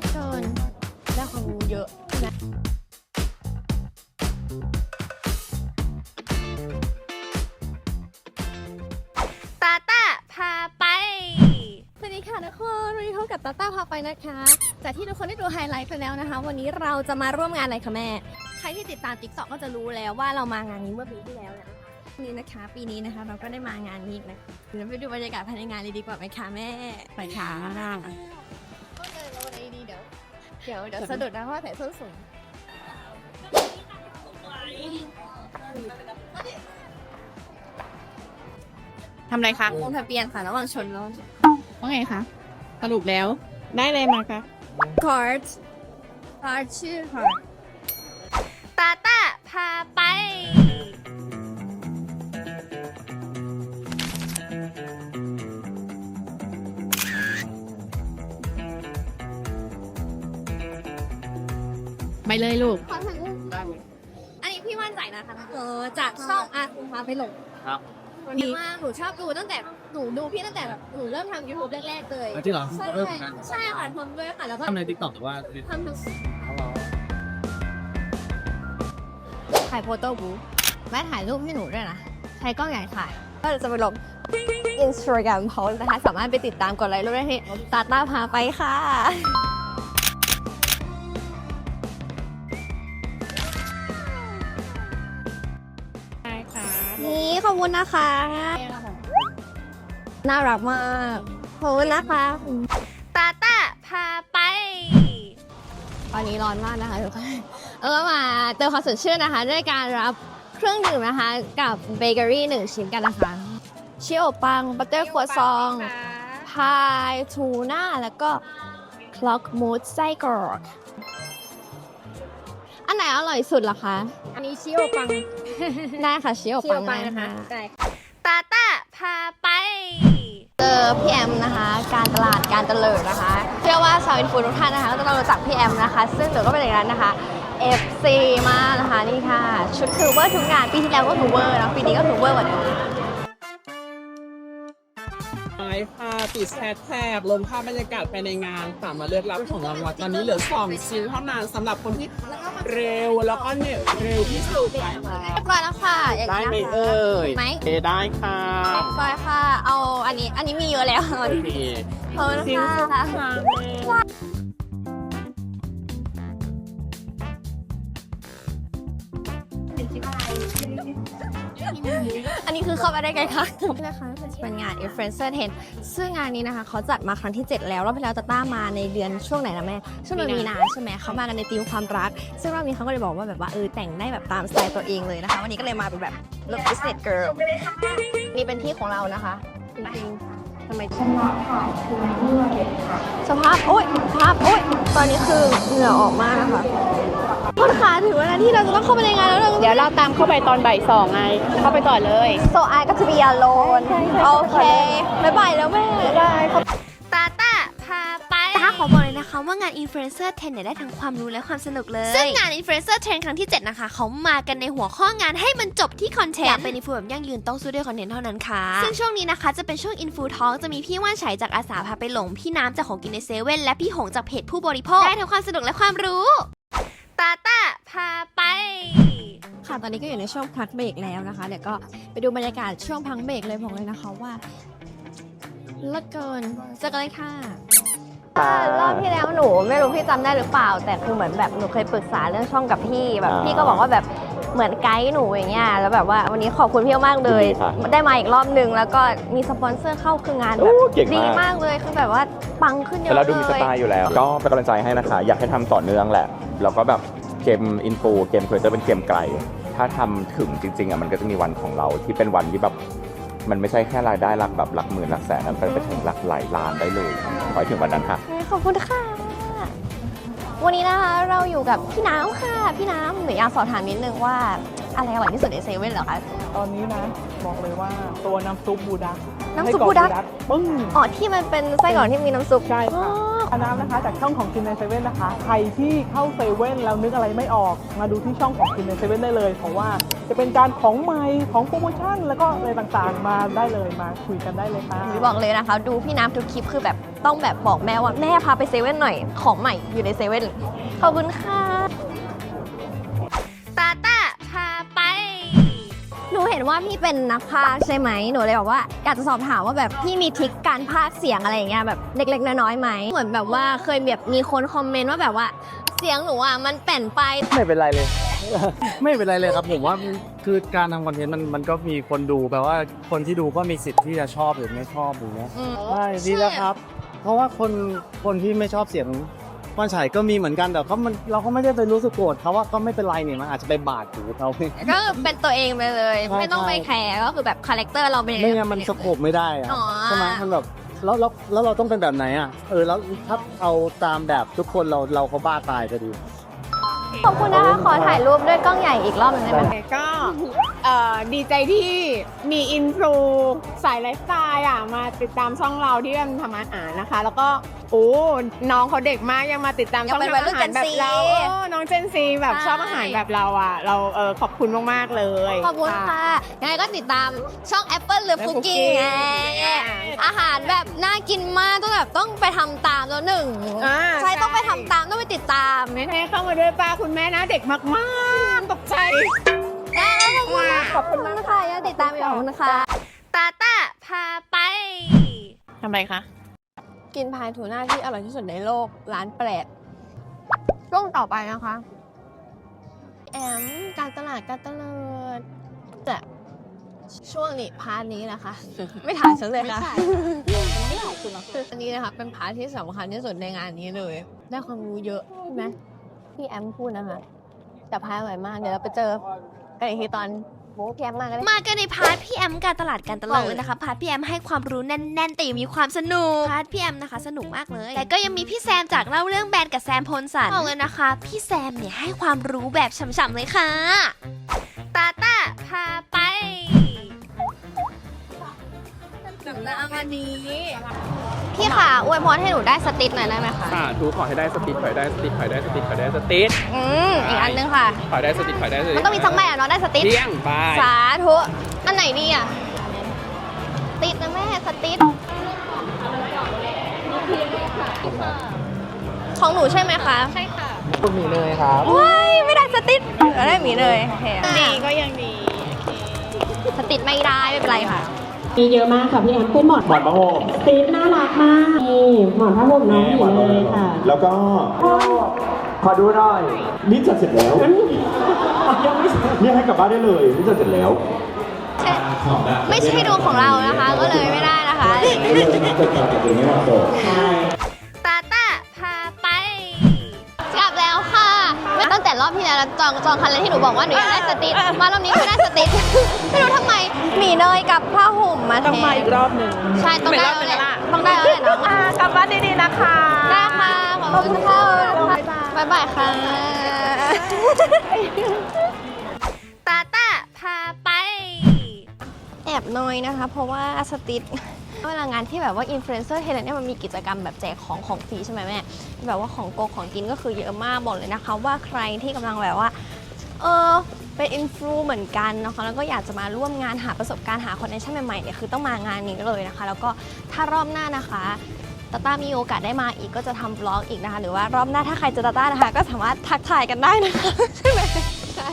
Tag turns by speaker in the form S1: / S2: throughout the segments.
S1: ลิศเกินได้ความรู้เยอะนะตาตาพาไปสวัสดีค่ะทุกคนวันนี้พบกับตาตาพาไปนะคะจากที่ทุกคนได้ดูไฮไลท์ไปแล้วนะคะ วันนี้เราจะมาร่วมงานอะไรคะแม่ ใครที่ติดตาม t ิ k t o k ก็จะรู้แล้วว่าเรามางานนี้เมื่อปีที่แล้วแล้วนะคะนี่นะคะ ปีนี้นะคะเราก็ได้มางานนี้อีกนะคะเดี๋ยวไปดูบรรยากาศภายในงานเลยดีกว่าไหมคะแม่
S2: ไปค่ะ
S1: เดี๋ยวเดี๋ยวสะดุดนะเพราะว่าใส่ส้นสูง
S2: ทำอะไรคะ
S1: ลงทะเบียนค่ะระหว่างชนแล้ว
S2: ว่าไงคะ สรุปแล้ว ได้เลยมาคะ
S1: คอร์ดคอร์ดชื่อค ไป
S2: เลยลูก
S1: ขอถ่ายรูปอันนี้พี่ว่านใจนะคะเออจากช่องอาคุณพาไปหลง
S3: ครับ
S1: วันนี้ว่าหนูชอบดูตั้งแต่หนูดูพี่ตั้งแต่แบบหนูเริ่มทำยูทูบแรกๆเลย
S3: จริงเหรอ
S1: ใช่
S3: เริ่มงาน
S1: ใช่ค่ะทำด้วยค่ะแล้วก็
S3: ทำในทิกตอกหรือว่า
S1: ทำทั้งถ่ายโฟโต้บูธแม่ถ่ายรูปให้หนูด้วยนะ ใช้กล้องใหญ่ถ่าย ก็จะไปลงอินสตาแกรมเขานะคะ สามารถไปติดตามกดไลค์รูปได้ที่ตาต้าพาไปค่ะ ขอบคุณนะคะ น่ารักมาก ขอบคุณนะคะ ตาต้าพาไป ตอนนี้ร้อนมากนะคะทุกคนเออมาเติมความสดชื่นนะคะ ด้วยการรับเครื่องดื่มนะคะ กับเบเกอรี่หนึ่งชิ้นกันนะคะชิโอปัง บัตเตอร์ครัวซองพายทูน่า แล้วก็คล็อกมูสไส้กรอก อันไหนอร่อยสุดล่ะคะ
S2: อันนี้ชิโอปัง
S1: ได้ค่ะชิโอปัง
S2: นะคะ
S1: ได้
S2: ได้
S1: ตาต้าพาไป เจอพี่แอมนะคะ การตลาดการเตลิดนะคะ เชื่อว่าชาวอินฟูทุกท่านนะคะก็จะต้องรู้จักพี่แอมนะคะ ซึ่งหนูก็เป็นอย่างนั้นนะคะ FC มากนะคะนี่ค่ะ ชุดคือเวอร์ทุกงานปีที่แล้วก็คือเวอร์นะปีนี้ก็คือเวอร์กว่าเดิม
S4: ไปค่ะติดแชทแทบลงภาพบรรยากาศภายในงานสามารถเลือกรับของรางวัลตอนนี้เหลือสองชิ้นเท่านั้นสำหรับคนที่เร็วแล้วก็เนี่ยเร็วที่สุดไปค่ะ
S1: เรียบร้อยแล้วค่ะอย่าง
S4: ได้
S1: นี้
S4: ไหม
S1: นะคะ
S4: เอ่ย
S1: ไหม
S4: เอได้ค่ะ
S1: เรียบร้อยค่ะ เอาอันนี้ อันนี้มีเยอะแล้ว
S4: โอเค
S1: ขอบคุณ
S4: ชิ้นสุด
S1: ค่ะ
S4: ท้าย
S1: อันนี้คือเข้าไปได้ไงคะนะคะ เป็นงาน Influencer 10 ซึ่งงานนี้นะคะเขาจัดมาครั้งที่ 7 แล้วรอบที่แล้วตาต้ามาในเดือนช่วงไหนนะแม่ ช่วงเดือนมีนาใช่ไหมเขามากันในธีมความรัก ซึ่งรอบนี้เขาก็เลยบอกว่าแบบว่าเออแต่งได้แบบตามสไตล์ตัวเองเลยนะคะ วันนี้ก็เลยมาเป็นแบบ look business girl นี่เป็นที่ของเรานะคะจริงๆทำไมสภาพโอ๊ยสภาพโอ๊ยตอนนี้คือเหงื่อออกมากนะคะ คนขาถึงเวลาที่เราจะต้องเข้าไปในงานแล้วเรา
S2: เดี๋ยวเราตามเข้าไปตอนบ่ายสองไง เข้าไปก่อนเลย
S1: โซไอก็จะมีอารมณ์โอเคบ๊ายบายแล้วแม่ได้ตาต้าพาไป
S5: ตาขอบอกเลยนะคะว่างาน Influencer 10เนี่ยได้ทั้งความรู้และความสนุกเลย ซึ่งงาน Influencer 10 ครั้งที่ 7 นะคะ เขามากันในหัวข้องานให้มันจบที่คอนเทนต์อยากเป็นอินฟูแบบยั่งยืนต้องสู้ด้วยคอนเทนต์เท่านั้นค่ะ ซึ่งช่วงนี้นะคะจะเป็นช่วงอินฟูทอ k จะมีพี่ว่านไฉจากอาสาพาไปหลง พี่น้ำจากของกินในเซเว่นและพี่หงจากเพจผู้บริโภคได้ทั้งความสนุกและความรู้
S1: ตาต้าพาไป ค่ะตอนนี้ก็อยู่ในช่วงพักเบรกแล้วนะคะ เดี๋ยวก็ไปดูบรรยากาศช่วงพักเบรกเลยบอกเลยนะคะว่าเลิศเกินเจอกันเลยค่ะรอบที่แล้วหนูไม่รู้พี่จำได้หรือเปล่า แต่คือเหมือนแบบหนูเคยปรึกษาเรื่องช่องกับพี่แบบ
S3: อ่า
S1: พี่ก็บอกว่าแบบ เหมือนไกด์หนูอย่างเงี้ยแล้วแบบว่าวันนี้ขอบคุณพี่มากเลย
S3: ดีค่ะ
S1: ได้มาอีกรอบนึง แล้วก็มีสปอนเซอร์เข้าคืองานแบบ
S3: โอ้เก่งมาก
S1: ดีมากเลยคือแบบว่าปังขึ้นเย
S3: แต่
S1: อะ
S3: เราดูมีส
S1: เลย
S3: ไตล์อยู่แล้ว ก็เป็นกำลังใจให้นะคะ อยากให้ทำต่อเนื่องแหละ แล้วก็แบบเกมอินฟูเกมครีเอเตอร์เป็นเกมไกล ถ้าทำถึงจริง ๆอะมันก็จะมีวันของเราที่เป็นวันที่แบบ มันไม่ใช่แค่รายได้หลักแบบหลักหมื่นหลักแสนมันไปถึงหลักหลายล้านได้เลยขอให้ถึงวันนั้นค่ะ
S1: ขอบคุณค่ะ วันนี้นะคะเราอยู่กับพี่น้ำค่ะ พี่น้ำหนูอยากสอบถามนิดนึงว่าอะไรอร่อยที่สุดในเซเว่นเหรอคะ
S4: ตอนนี้นะบอกเลยว่าตัวน้ำซุปบูดัก
S1: น้ำซุปบูดัก
S4: ปึ้ง
S1: อ๋อที่มันเป็นไส้กรอกที่มีน้ำซุป
S4: ใช่ค่ะ
S1: อ๋อ
S6: น้ำนะคะจากช่องของกินในเซเว่นนะคะ ใครที่เข้าเซเว่นแล้วนึกอะไรไม่ออก มาดูที่ช่องของกินในเซเว่นได้เลย เพราะว่าจะเป็นการของใหม่ของโปรโมชั่น แล้วก็อะไรต่างๆมาได้เลยมาคุยกันได้เลยค่ะ
S1: หรือบอกเลยนะคะ ดูพี่น้ำทุกคลิปคือแบบต้องแบบบอกแม่ว่าแม่พาไปเซเว่นหน่อยของใหม่อยู่ในเซเว่นขอบคุณค่ะ เห็นว่าพี่เป็นนักพากย์ใช่ไหมหนูเลยบอกว่าอยากจะสอบถามว่าแบบพี่มีทริคการพากย์เสียงอะไรอย่างเงี้ยแบบเล็ก ๆ น้อยๆไหมเหมือนแบบว่าเคยแบบมีคนคอมเมนต์ว่าแบบว่าเสียงหนูอะมันแป่นไป
S7: ไม่เป็นไรเลย ไม่เป็นไรเลยครับผมว่าคือการทำคอนเทนต์มันมันก็มีคนดูแปลว่าคนที่ดูก็มีสิทธิ์ที่จะชอบหรือไม่ชอบอย่างเงี้ย
S1: อืม
S7: ใช่ดีแล้วครับ เพราะว่าคนคนที่ไม่ชอบเสียง ก้อนฉายก็มีเหมือนกันแต่เขามันเราก็ไม่ได้ไปรู้สึกโกรธเขาว่าก็ไม่เป็นไรเนี่ยมันอาจจะไปบาดหูเขา
S1: ก็คือเป็นตัวเองไปเลย
S7: ใช่
S1: ไม่ต้องไปแคร์ก็คือแบบคาแรคเตอร์เราเป็นยัง
S7: ไม่
S1: ไง
S7: งั้นมันสโคบไม่ได้อะ
S1: อ๋อ
S7: ใช่ไหมมันแบบแล้วแล้วแล้วเราต้องเป็นแบบไหนอะเออแล้วถ้าเอาตามแบบทุกคนเราเราเขาบ้าตายก็ดี
S1: ขอบคุณนะคะขอถ่ายรูปด้วยกล้องใหญ่อีกรอบหนึงได้ไหม
S2: ก็เอ่อดีใจที่มีอินฟลูสายไลฟ์สไตล์อะมาติดตามช่องเราที่ทำอาหารนะคะ แล้วก็ โอ้น้องเขาเด็กมากยังมาติดตาม
S1: ยัง
S2: ช่อง
S1: เป็น
S2: ทำ
S1: วัยรุ่
S2: อานหารแบบ
S1: Gen Z
S2: เราเออน้องเจนซีแบบ
S1: ใช่
S2: ชอบอาหารแบบเราอะ เราเออขอบคุณมากๆเลย
S1: ขอบคุณค่ะยังไงก็ติดตามช่อง Apple หรือ
S2: และ
S1: คุก
S2: Cooking
S1: กิ้งไงอาหารแบบน่ากินมากต้องแบบต้องไปทำตามแล้วหนึ่ง
S2: อ่า
S1: ใช่ต้องไปทำตามต้องไปติดตาม
S2: แม่เข้ามาด้วยป้าคุณแม่นะเด็กมากๆตกใจ
S1: ขอบคุณมากนะคะยังติดตามอยู่ขอบคุณนะคะตาตาพาไป
S2: ทำไรคะ
S1: กินพายทูน่าที่อร่อยที่สุดในโลก ร้านแปลกช่วงต่อไปนะคะ แอมการตลาดการตลาดแต่ช่วงนี้พาร์ทนี้นะคะ ไม่ถ่ายฉันเลยค่ะไม่ถ่ายคุณหรอกอันนี้นะคะ เป็นพาร์ทที่สำคัญที่สุดในงานนี้เลย ได้ความรู้เยอะใช่ไหมพี่แอมพูดนะคะแต่พายอร่อยมากเดี๋ยวเราไปเจอกันอีกทีตอน โม้พี่แอมมากันเลย
S5: มากันในพาร์ทพี่แอมการตลาดการตลาดเลยนะคะพาร์ทพี่แอมให้ความรู้แน่นๆแต่ยังมีความสนุกพาร์ทพี่แอมนะคะ สนุกมากเลย แต่ก็ยังมีพี่แซมจากเล่าเรื่องแบรนด์กับแซมพลสันบอกเลยนะคะ พี่แซมเนี่ยให้ความรู้แบบฉ่ำๆเลยค่ะ
S1: ตาตาพาไปถึงแล้ววันนี้ พี่ค่ะอวยพรให้หนูได้สติ๊ดหน่อยได้ไหมคะ
S4: สาธุขอให้ได้สติ๊กขอให้ได้สติ๊กขอให้ได้สติ๊กขอให้ได้สติ๊ก
S1: อืมอีกอันนึงค่ะ
S4: ขอให้ได้สติ๊กขอให้ได้สติ๊ก
S1: มันต้องมีสักแบบเนาะได้สติ๊ด
S4: เที่ยงบาย
S1: สาธุ อันไหนดีอะติดนะแม่สติ๊ดของหนูใช่ไหมคะ ใช่ค่ะ
S7: คุณมีเลยครับ
S1: ว้ายไม่ได้สติ๊ดเราได้หมีเลยโอเค
S2: ดีก็ยังดี
S1: สติ๊ดไม่ได้ไม่เป็นไรค่ะ
S8: มีเยอะมากค่ะพี่แอมเป็นหมอน
S3: หมอนผ้าห่ม
S8: สตีฟน่ารักมากนี่หมอนผ้าห่มน้องหมีเลยค่ะ
S3: แล้วก็ ขอดูหน่อยนี่จัดเสร็จแล้วนี่ให้กลับบ้านได้เลยนี่จัดเสร็จแล้ว
S1: ไม่ใช่ดวงของเรานะคะ ก็เลยไม่ได้นะคะ แต่รอบที่แล้วจองจองคันแล้วที่หนูบอกว่าหนูอยากได้สติ๊ดมารอบนี้ไม่ได้สติ๊ดไม่รู้ทำไมหมีเนยกับผ้าห่มมาแทน
S2: ต้องมาอีกรอบหนึ่ง
S1: ใช่ต้องได้แล้วแหละต้องได้แล้วแหละน้อง
S2: อ่ากลับบ้านดีๆนะคะ
S1: ได้ค่ะขอบคุณค่ะบ๊ายบายค่ะตาตาพาไป แอบน้อยนะคะ เพราะว่าสติ๊ด เวลางานที่แบบว่าอินฟลูเอนเซอร์เทเลเนี่ยมันมีกิจกรรมแบบแจกของของฟรีใช่ไหมแม่แบบว่าของโกของกินก็คือเยอะมากบอกเลยนะคะ ว่าใครที่กำลังแบบว่าเออเป็นอินฟลูเหมือนกันนะคะแล้วก็อยากจะมาร่วมงานหาประสบการณ์หาคอนเนคชั่นใหม่ๆเนี่ยคือต้องมางานนี้เลยนะคะ แล้วก็ถ้ารอบหน้านะคะตาต้ามีโอกาสได้มาอีกก็จะทำบล็อกอีกนะคะ หรือว่ารอบหน้าถ้าใครเจะตาต้านะคะ ก็สามารถทักทายกันได้นะคะ ใช่ไหมใช่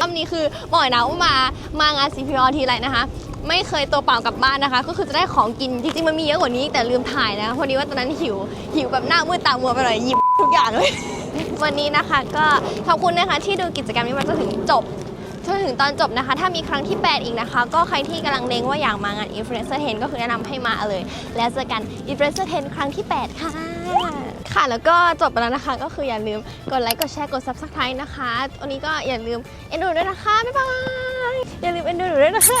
S1: รอบนี้คือบ่อยนะว่ามามางาน CPO ทีไรนะคะ ไม่เคยตัวเปล่ากลับบ้านนะคะ ก็คือจะได้ของกินจริงๆมันมีเยอะกว่านี้แต่ลืมถ่ายนะพอดีว่าตอนนั้นหิวหิวแบบหน้ามืดตามัวไปเลยหยิบทุกอย่างเลย วันนี้นะคะ ก็ขอบคุณนะคะที่ดูกิจกรรมนี้มาจนถึงจบจนถึงตอนจบนะคะ ถ้ามีครั้งที่ 8 อีกนะคะ ก็ใครที่กำลังเลงว่าอยากมางาน Influencer 10 ก็คือแนะนำให้มาเลย แล้วเจอกัน Influencer 10 ครั้งที่ 8 ค่ะ ค่ะแล้วก็จบไปแล้วนะคะ ก็คืออย่าลืมกดไลค์กดแชร์กด Subscribe นะคะวันนี้ก็อย่าลืมเอ็นดูด้วยนะคะ บ๊ายบาย อย่าลืมเอ็นดูด้วยนะคะ